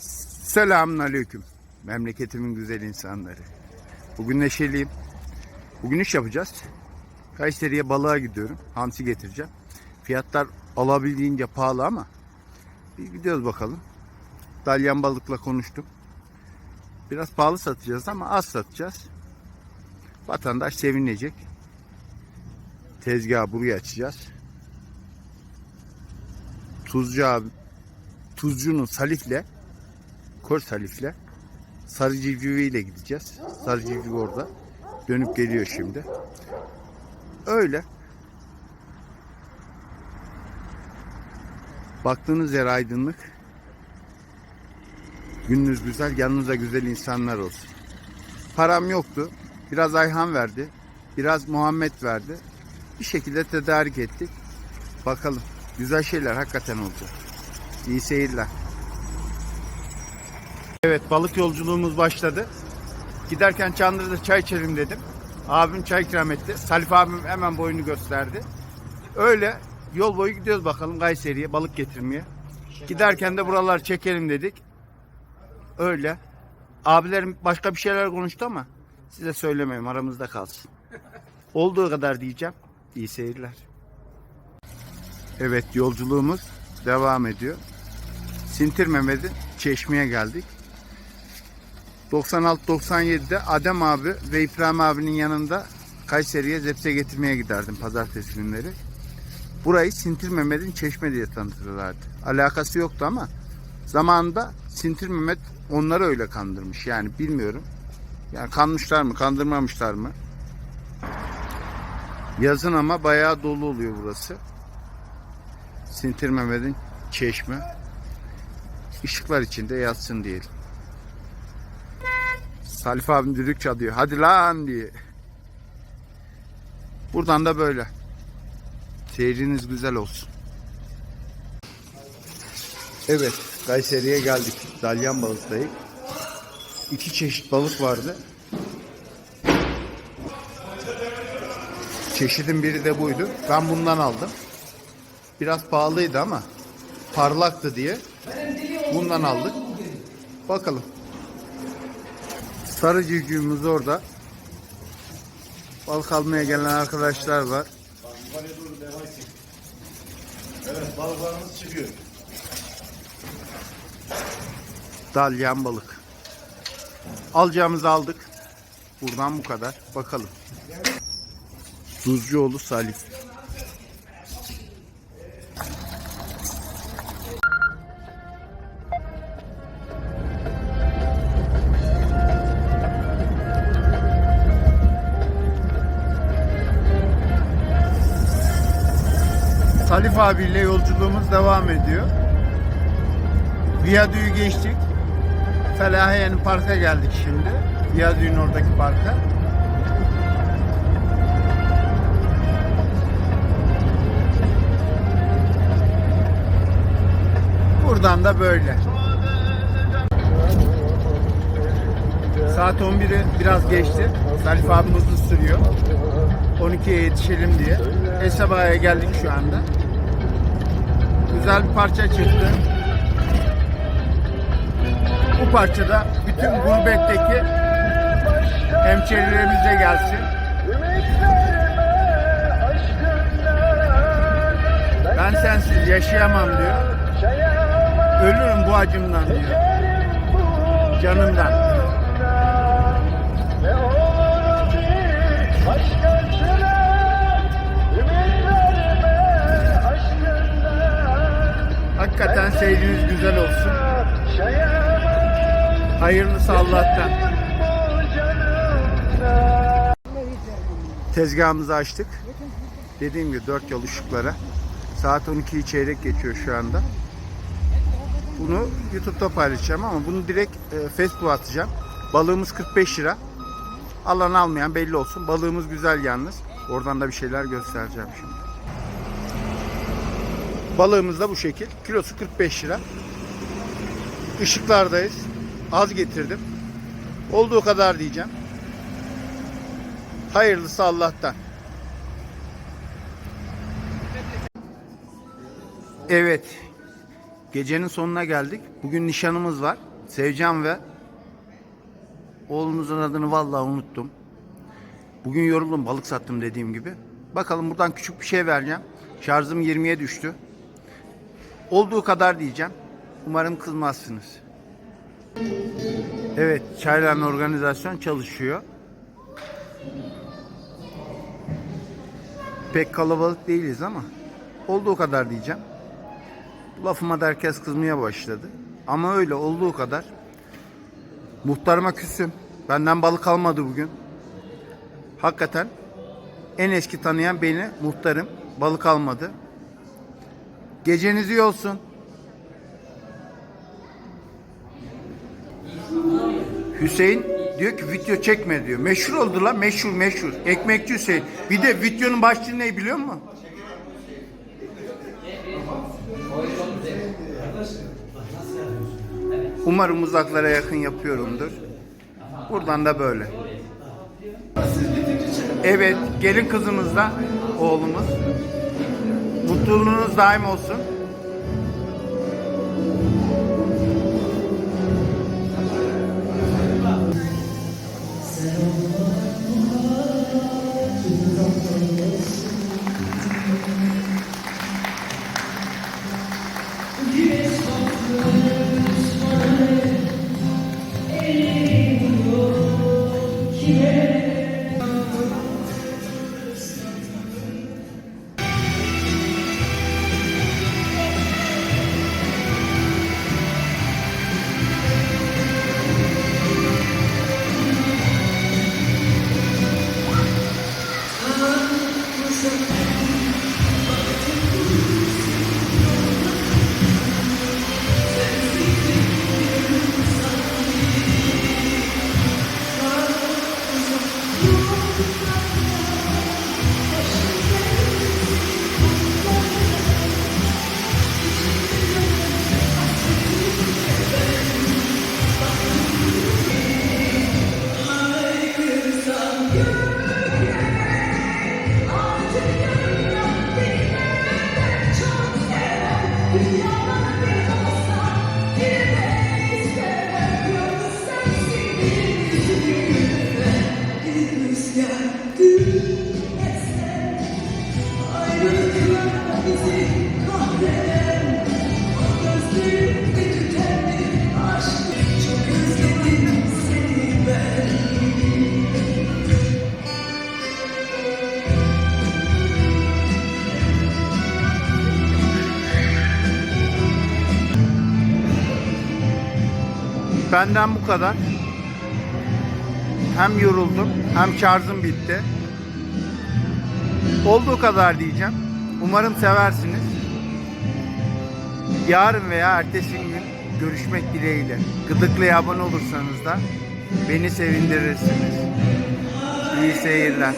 Selamun aleyküm. Memleketimin güzel insanları. Bugün neşeliyim. Bugün iş yapacağız. Kayseri'ye balığa gidiyorum. Hamsi getireceğim. Fiyatlar alabildiğince pahalı ama bir gidiyoruz bakalım. Dalyan balıkla konuştum. Biraz pahalı satacağız ama az satacağız. Vatandaş sevinecek. Tezgahı buraya açacağız. Tuzcu abi, Tuzcu'nun Salif'le Kor Salif'le Sarı Civcivi ile gideceğiz. Sarı Civcivi orada. Dönüp geliyor şimdi. Öyle. Baktığınız yer aydınlık. Gününüz güzel, yanınıza güzel insanlar olsun. Param yoktu. Biraz Ayhan verdi. Biraz Muhammed verdi. Bir şekilde tedarik ettik. Bakalım. Güzel şeyler hakikaten olacak. İyi seyirler. Evet balık yolculuğumuz başladı. Giderken Çandır'da çay içelim dedim. Abim çay ikram etti. Salif abim hemen boyunu gösterdi. Öyle yol boyu gidiyoruz bakalım Kayseri'ye balık getirmeye. Giderken de buralar çekelim dedik. Öyle. Abilerim başka bir şeyler konuştu ama size söylemeyeyim aramızda kalsın. Olduğu kadar diyeceğim. İyi seyirler. Evet yolculuğumuz devam ediyor. Sintir Mehmet'in Çeşme'ye geldik. 96-97'de Adem abi ve İbrahim abinin yanında Kayseri'ye zepse getirmeye giderdim pazartesi günleri. Burayı Sintir Mehmet'in Çeşme diye tanıtırlardı. Alakası yoktu ama zamanında Sintir Mehmet onları öyle kandırmış. Yani bilmiyorum. Yani kanmışlar mı, kandırmamışlar mı? Yazın ama bayağı dolu oluyor burası. Sintir Mehmet'in Çeşme. Işıklar içinde yatsın diyelim. Salif abim düdük çalıyor. Hadi lan diye. Buradan da böyle. Seyriniz güzel olsun. Evet, Kayseri'ye geldik. Dalyan balıktayız. İki çeşit balık vardı. Çeşidin biri de buydu. Ben bundan aldım. Biraz pahalıydı ama parlaktı diye bundan aldık. Bakalım. Sarı civcivimiz orada. Balık almaya gelen arkadaşlar var. Evet balıklarımız çıkıyor. Dalyan balık. Alacağımızı aldık. Buradan bu kadar. Bakalım. Tuzcuoğlu Salih. Salif abiyle yolculuğumuz devam ediyor. Viyadüğü geçtik. Felahiye'nin parka geldik şimdi. Viyadüğün oradaki parka. Buradan da böyle. Saat 11'i biraz geçti. Salif abim hızlı sürüyor. 12'ye yetişelim diye. Eseba'ya geldik şu anda. Güzel bir parça çıktı. Bu parçada bütün gurbetteki hemşerilerimiz de gelsin. Ben sensiz yaşayamam diyor. Ölürüm bu acımdan diyor. Canımdan. Hakikaten seyriniz güzel olsun. Hayırlısı Allah'tan. Tezgahımızı açtık. Dediğim gibi dört yol ışıklara. Saat 12'yi çeyrek geçiyor şu anda. Bunu YouTube'da paylaşacağım ama bunu direkt e, Facebook'a atacağım. Balığımız 45 lira. Alan almayan belli olsun. Balığımız güzel yalnız. Oradan da bir şeyler göstereceğim şimdi. Balığımız da bu şekil. Kilosu 45 lira. Işıklardayız. Az getirdim. Olduğu kadar diyeceğim. Hayırlısı Allah'tan. Evet. Gecenin sonuna geldik. Bugün nişanımız var. Sevcan ve oğlumuzun adını vallahi unuttum. Bugün yoruldum balık sattım dediğim gibi. Bakalım buradan küçük bir şey vereceğim. Şarjım 20'ye düştü. Olduğu kadar diyeceğim. Umarım kızmazsınız. Evet, çaylan organizasyon çalışıyor. Pek kalabalık değiliz ama olduğu kadar diyeceğim. Lafıma da herkes kızmaya başladı. Ama öyle olduğu kadar. Muhtarıma küsüm. Benden balık almadı bugün. Hakikaten en eski tanıyan beni muhtarım. Balık almadı. Geceniz iyi olsun. Hüseyin diyor ki video çekme diyor. Meşhur oldu lan meşhur meşhur. Ekmekçi Hüseyin. Bir de videonun başlığı ne biliyor musun? Umarım uzaklara yakın yapıyorumdur. Buradan da böyle. Evet, gelin kızımız da oğlumuz. Mutluluğunuz daim olsun. Benden bu kadar. Hem yoruldum hem şarjım bitti. Olduğu kadar diyeceğim. Umarım seversiniz. Yarın veya ertesi gün görüşmek dileğiyle. Gıdıklı'ya abone olursanız da beni sevindirirsiniz. İyi seyirler.